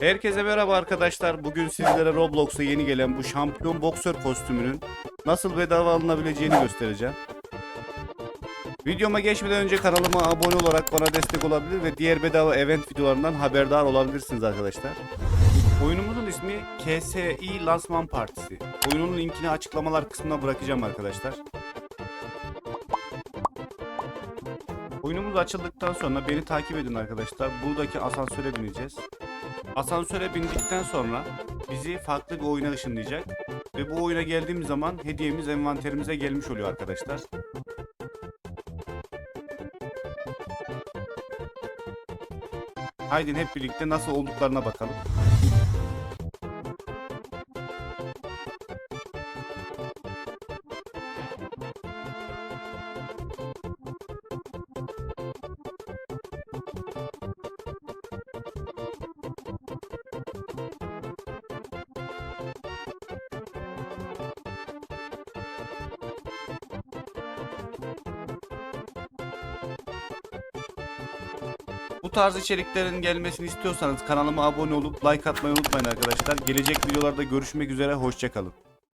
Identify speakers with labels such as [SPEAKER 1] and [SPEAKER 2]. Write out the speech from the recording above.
[SPEAKER 1] Herkese merhaba arkadaşlar. Bugün sizlere Roblox'a yeni gelen bu şampiyon boksör kostümünün nasıl bedava alınabileceğini göstereceğim. Videoma geçmeden önce kanalıma abone olarak bana destek olabilir ve diğer bedava event videolarından haberdar olabilirsiniz arkadaşlar. Oyunumuzun ismi KSI Lansman Partisi. Oyunun linkini açıklamalar kısmına bırakacağım arkadaşlar. Oyunumuz açıldıktan sonra beni takip edin arkadaşlar. Buradaki asansöre bineceğiz. Asansöre bindikten sonra bizi farklı bir oyuna ışınlayacak. Ve bu oyuna geldiğimiz zaman hediyemiz envanterimize gelmiş oluyor arkadaşlar. Haydi hep birlikte nasıl olduklarına bakalım. Bu tarz içeriklerin gelmesini istiyorsanız kanalıma abone olup like atmayı unutmayın arkadaşlar. Gelecek videolarda görüşmek üzere, hoşçakalın.